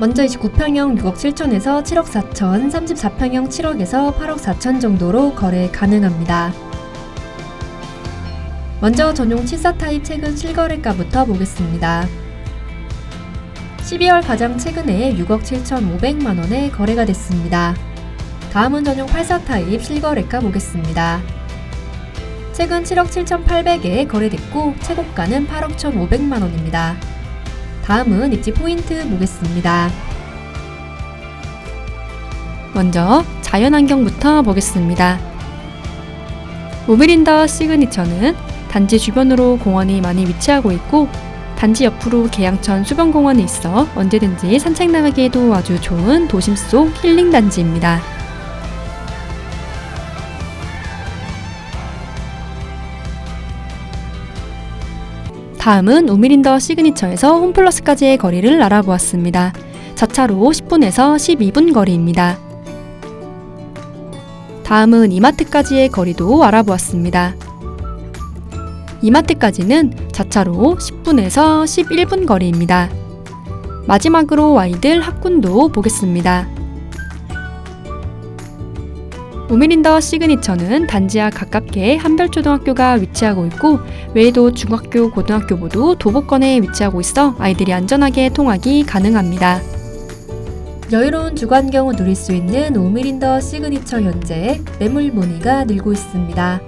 먼저 29평형 6억 7천에서 7억 4천, 34평형 7억에서 8억 4천 정도로 거래 가능합니다. 먼저 전용 74 타입 최근 실거래가부터 보겠습니다. 12월 가장 최근에 6억 7천5백만 원에 거래가 됐습니다. 다음은 전용 84 타입 실거래가 보겠습니다. 최근 7억 7,800에 거래됐고 최고가는 8억 1,500만 원입니다. 다음은 입지 포인트 보겠습니다. 먼저 자연환경부터 보겠습니다. 모빌인더 시그니처는 단지 주변으로 공원이 많이 위치하고 있고 단지 옆으로 계양천 수변공원이 있어 언제든지 산책 나가기에도 아주 좋은 도심 속 힐링 단지입니다. 다음은 우미린더 시그니처에서 홈플러스까지의 거리를 알아보았습니다. 자차로 10분에서 12분 거리입니다. 다음은 이마트까지의 거리도 알아보았습니다. 이마트까지는 자차로 10분에서 11분 거리입니다. 마지막으로 아이들 학군도 보겠습니다. 우미린더 시그니처는 단지와 가깝게 한별초등학교가 위치하고 있고 외에도 중학교, 고등학교 모두 도보권에 위치하고 있어 아이들이 안전하게 통학이 가능합니다. 여유로운 주관경을 누릴 수 있는 오미린더 시그니처 현재 매물 문의가 늘고 있습니다.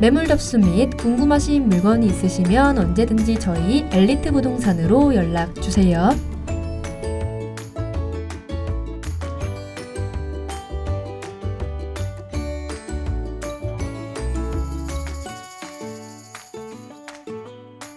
매물 접수 및 궁금하신 물건이 있으시면 언제든지 저희 엘리트 부동산으로 연락 주세요.